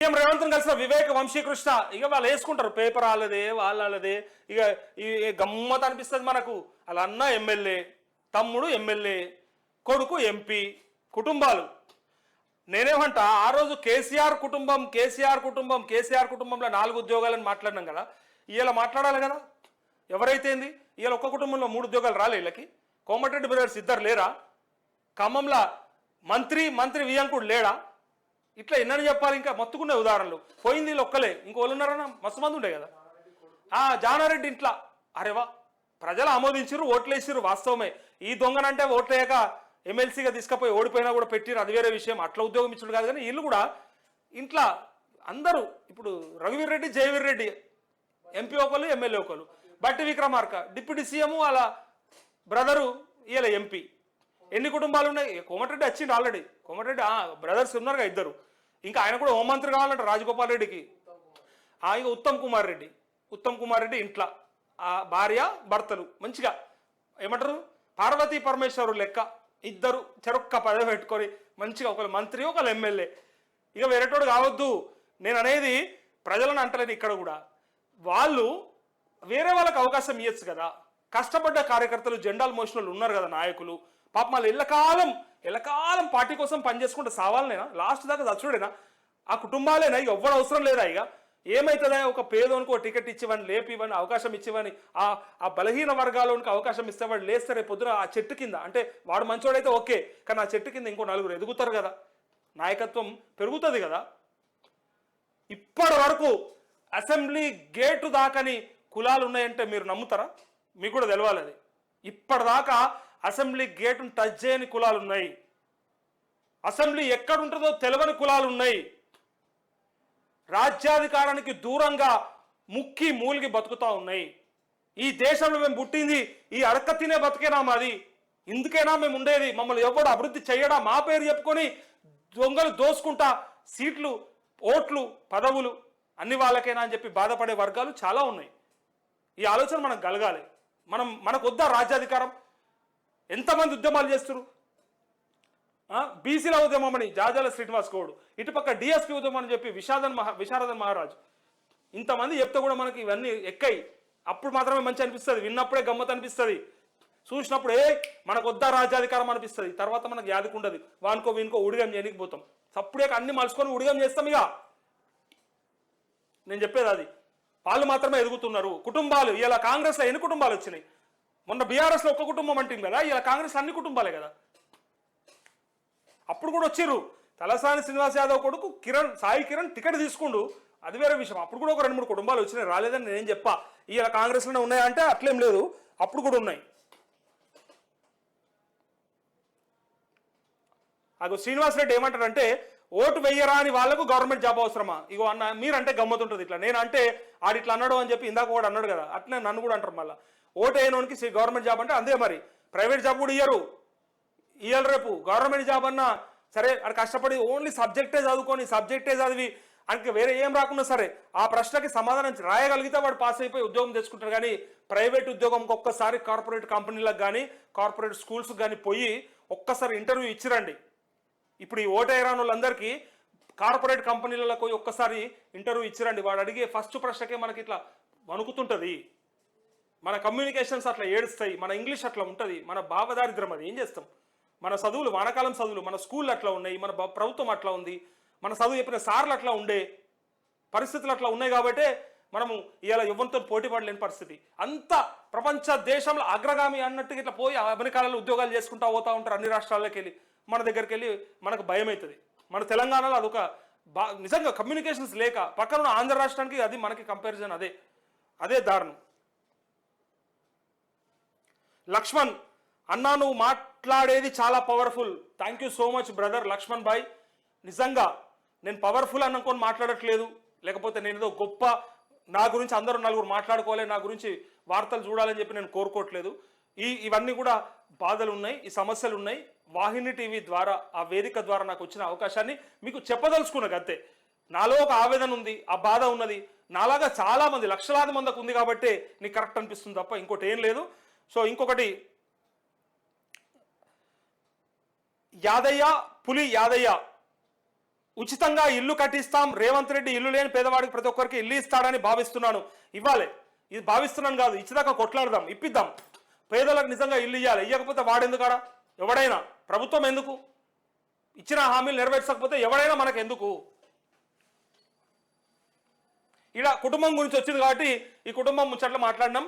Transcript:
CM Revanth కలిసిన వివేక వంశీకృష్ణ ఇక వాళ్ళు వేసుకుంటారు. పేపర్ వాళ్ళదే వాళ్ళదే. ఇక ఈ గమ్మత్ అనిపిస్తుంది మనకు. వాళ్ళ అన్న ఎమ్మెల్యే తమ్ముడు ఎమ్మెల్యే కొడుకు ఎంపీ కుటుంబాలు. నేనేమంట ఆ రోజు కేసీఆర్ కుటుంబం కేసీఆర్ కుటుంబం కేసీఆర్ కుటుంబంలో నాలుగు ఉద్యోగాలని మాట్లాడినాం కదా. ఇవాళ మాట్లాడాలి కదా. ఎవరైతే ఏంది? ఇవాళ ఒక్క కుటుంబంలో మూడు ఉద్యోగాలు రాలే వీళ్ళకి కోమటిరెడ్డి బ్రదర్స్ ఇద్దరు లేరా? ఖమ్మంలో మంత్రి మంత్రి వియంకుడు లేడా? ఇట్లా ఎన్నని చెప్పాలి ఇంకా మత్తుకున్నాయి ఉదాహరణలు. పోయింది వీళ్ళు ఒక్కలే. ఇంకో వాళ్ళు మస్తు మంది ఉండే కదా. ఆ జానారెడ్డి ఇంట్లో అరేవా ప్రజలు ఆమోదించారు ఓట్లేసిరు వాస్తవమే. ఈ దొంగనంటే ఓట్లేయక ఎమ్మెల్సీగా తీసుకుపోయి ఓడిపోయినా కూడా పెట్టిరు అది వేరే విషయం. అట్లా ఉద్యోగం ఇచ్చుడు కాదు కానీ వీళ్ళు కూడా ఇంట్లో అందరూ ఇప్పుడు రఘువీర్ రెడ్డి జయవీర్ రెడ్డి ఎంపీ ఒకళ్ళు ఎమ్మెల్యే ఒకళ్ళు. బట్టి విక్రమార్క డిప్యూటీ సీఎం వాళ్ళ బ్రదరు ఇలా ఎంపీ. ఎన్ని కుటుంబాలు ఉన్నాయి? కోమటిరెడ్డి వచ్చిండు ఆల్రెడీ. కోమటిరెడ్డి బ్రదర్స్ ఉన్నారుగా ఇద్దరు. ఇంకా ఆయన కూడా హోంమంత్రి కావాలంట రాజగోపాల్ రెడ్డికి. ఆ, ఇక ఉత్తమ్ కుమార్ రెడ్డి. ఉత్తమ్ కుమార్ రెడ్డి ఇంట్లో. ఆ భార్య భర్తలు. మంచిగా ఏమంటారు? పార్వతీ పరమేశ్వరు లెక్క ఇద్దరు చెరొక్క పదవి పెట్టుకొని మంచిగా ఒకరు మంత్రి ఒకరు ఎమ్మెల్యే. ఇక వేరేటోడు కావద్దు. నేను అనేది ప్రజలను అంటలేను ఇక్కడ కూడా. వాళ్ళు వేరే వాళ్ళకి అవకాశం ఇవ్వచ్చు కదా. కష్టపడ్డ కార్యకర్తలు జెండాలు మోసిన వాళ్ళు ఉన్నారు కదా నాయకులు. పాప మళ్ళీ ఎల్లకాలం ఎల్లకాలం పార్టీ కోసం పనిచేసుకుంటే సావాలనేనా? లాస్ట్ దాకా చచ్చుడేనా ఆ కుటుంబాలేనా ఇక ఎవ్వరు అవసరం లేదా ఇక? ఏమవుతుందా ఒక పేదోనికి ఒక టికెట్ ఇచ్చివని లేపి ఇవ్వని అవకాశం ఇచ్చివని ఆ ఆ బలహీన వర్గాలోనికి అవకాశం ఇస్తే వాడు లేస్తే రేపు పొద్దున ఆ చెట్టు కింద అంటే వాడు మంచోడైతే ఓకే కానీ ఆ చెట్టు కింద ఇంకో నలుగురు ఎదుగుతారు కదా? నాయకత్వం పెరుగుతుంది కదా? ఇప్పటి వరకు అసెంబ్లీ గేటు దాకని కులాలు ఉన్నాయంటే మీరు నమ్ముతారా? మీకు కూడా తెలవాలి అది. ఇప్పటిదాకా అసెంబ్లీ గేటును టచ్ చేయని కులాలు ఉన్నాయి అసెంబ్లీ ఎక్కడ ఉంటుందో కులాలు ఉన్నాయి రాజ్యాధికారానికి దూరంగా ముక్కి మూలిగి బతుకుతూ ఉన్నాయి. ఈ దేశంలో మేము పుట్టింది ఈ అడక తినే బతికేనా మాది? ఇందుకైనా మేము ఉండేది? మమ్మల్ని ఎవడు అభివృద్ధి చేయడా? మా పేరు చెప్పుకొని దొంగలు దోసుకుంటా సీట్లు ఓట్లు పదవులు అన్ని వాళ్ళకైనా అని చెప్పి బాధపడే వర్గాలు చాలా ఉన్నాయి. ఈ ఆలోచన మనకు కలగాలి. మనం మనకు వద్దా రాజ్యాధికారం? ఎంతమంది ఉద్యమాలు చేస్తున్నారు బీసీల ఉద్యమం అని జాజాల శ్రీనివాస్ గౌడ్. ఇటుపక్క డిఎస్పీ ఉద్యమం అని చెప్పి విషాదన్ మహా విశారదన్ మహారాజ్. ఇంతమంది చెప్తే కూడా మనకి ఇవన్నీ ఎక్కాయి అప్పుడు మాత్రమే మంచి అనిపిస్తుంది. విన్నప్పుడే గమ్మత్ అనిపిస్తుంది. చూసినప్పుడు ఏ మనకు వద్దా రాజ్యాధికారం అనిపిస్తుంది. తర్వాత మనకు యాదుకుండదు వానుకో వీనుకో ఉడిగం చేయడానికి పోతాం. సప్పుడే అన్ని మలుచుకొని ఉడిగం చేస్తాం ఇక నేను చెప్పేది అది. వాళ్ళు మాత్రమే ఎదుగుతున్నారు. కుటుంబాలు ఇలా కాంగ్రెస్లో ఎన్ని కుటుంబాలు వచ్చినాయి? మొన్న బీఆర్ఎస్లో ఒక్క కుటుంబం అంటుంది కదా ఇలా కాంగ్రెస్ అన్ని కుటుంబాలే కదా. అప్పుడు కూడా వచ్చారు తలసాని శ్రీనివాస్ యాదవ్ కొడుకు కిరణ్ సాయి కిరణ్ టికెట్ తీసుకుండు. అది వేరే విషయం. అప్పుడు కూడా ఒక రెండు మూడు కుటుంబాలు వచ్చినాయి. రాలేదని నేనేం చెప్పా. ఇలా కాంగ్రెస్లోనే ఉన్నాయంటే అట్లేం లేదు. అప్పుడు కూడా ఉన్నాయి. అగో శ్రీనివాస్ రెడ్డి ఏమంటారంటే ఓటు వెయ్యరాని వాళ్ళకు గవర్నమెంట్ జాబ్ అవసరమా? ఇగో అన్న మీరంటే గమ్మతుంటుంది ఇట్లా. నేను అంటే ఆడి అన్నాడు అని చెప్పి ఇందాక కూడా అన్నాడు కదా. అట్లే నన్ను కూడా అంటారు మళ్ళీ. ఓటు అయినోనికి గవర్నమెంట్ జాబ్ అంటే అంతే మరి. ప్రైవేట్ జాబ్ కూడా ఇయ్యరు. ఇయ్యాలి రేపు. గవర్నమెంట్ జాబ్ అన్నా సరే అది కష్టపడి ఓన్లీ సబ్జెక్టే చదువుకొని సబ్జెక్టే చదివి అంటే వేరే ఏం రాకున్నా సరే ఆ ప్రశ్నకి సమాధానం రాయగలిగితే వాడు పాస్ అయిపోయి ఉద్యోగం తెచ్చుకుంటారు కానీ ప్రైవేట్ ఉద్యోగంకి ఒక్కసారి కార్పొరేట్ కంపెనీలకు కానీ కార్పొరేట్ స్కూల్స్కి కానీ పోయి ఒక్కసారి ఇంటర్వ్యూ ఇచ్చిరండి. ఇప్పుడు ఈ ఓటేరాని వాళ్ళందరికీ కార్పొరేట్ కంపెనీలకు ఒక్కసారి ఇంటర్వ్యూ ఇచ్చిరండి. వాడు అడిగే ఫస్ట్ ప్రశ్నకే మనకి ఇట్లా వణుకుతుంటుంది. మన కమ్యూనికేషన్స్ అట్లా ఏడుస్తాయి మన ఇంగ్లీష్ అట్లా ఉంటుంది మన భావదారిద్రం అది ఏం చేస్తాం? మన చదువులు వానకాలం చదువులు మన స్కూల్ అట్లా ఉన్నాయి మన ప్రభుత్వం అట్లా ఉంది మన చదువు చెప్పిన సార్లు అట్లా ఉండే పరిస్థితులు అట్లా ఉన్నాయి కాబట్టే మనము ఇలా ఎవరితో పోటీ పడలేని పరిస్థితి. అంత ప్రపంచ దేశంలో అగ్రగామి అన్నట్టుగా ఇట్లా పోయి అమెరికాలలో ఉద్యోగాలు చేసుకుంటా పోతా ఉంటారు అన్ని రాష్ట్రాల్లోకి వెళ్ళి మన దగ్గరికి వెళ్ళి మనకు భయం అవుతుంది మన తెలంగాణలో అదొక బా నిజంగా కమ్యూనికేషన్స్ లేక పక్కన ఉన్న ఆంధ్ర రాష్ట్రానికి అది మనకి కంపారిజన్ అదే అదే దారుణం. లక్ష్మణ్ అన్నా నువ్వు మాట్లాడేది చాలా powerful thank you so much brother Laxman bye. నిజంగా నేను పవర్ఫుల్ అనుకొని మాట్లాడట్లేదు. లేకపోతే నేను ఏదో గొప్ప నా గురించి అందరూ నలుగురు మాట్లాడుకోవాలి నా గురించి వార్తలు చూడాలని చెప్పి నేను కోరుకోవట్లేదు. ఈ ఇవన్నీ కూడా బాధలు ఉన్నాయి ఈ సమస్యలు ఉన్నాయి. వాహిని టీవీ ద్వారా ఆ వేదిక ద్వారా నాకు వచ్చిన అవకాశాన్ని మీకు చెప్పదలుచుకున్న అంతే. నాలో ఒక ఆవేదన ఉంది ఆ బాధ ఉన్నది. నాలాగా చాలా మంది లక్షలాది మందికి ఉంది కాబట్టి నీకు కరెక్ట్ అనిపిస్తుంది తప్ప ఇంకోటి ఏం లేదు. సో ఇంకొకటి యాదయ్య పులి యాదయ్య. ఉచితంగా ఇల్లు కట్టిస్తాం. రేవంత్ రెడ్డి ఇల్లు లేని పేదవాడికి ప్రతి ఒక్కరికి ఇల్లు ఇస్తాడని భావిస్తున్నాను. ఇవ్వాలి. ఇది భావిస్తున్నాను కాదు. ఇచ్చేదాకా కొట్లాడదాం. ఇప్పిద్దాం. పేదలకు నిజంగా ఇల్లు ఇవ్వాలి ఇవ్వకపోతే వాడెందుకాడ? ఎవడైనా? ప్రభుత్వం ఎందుకు? ఇచ్చిన హామీలు నెరవేర్చకపోతే ఎవడైనా మనకు ఎందుకు? ఇలా కుటుంబం గురించి వచ్చింది కాబట్టి ఈ కుటుంబం ముచ్చట్లు మాట్లాడినాం.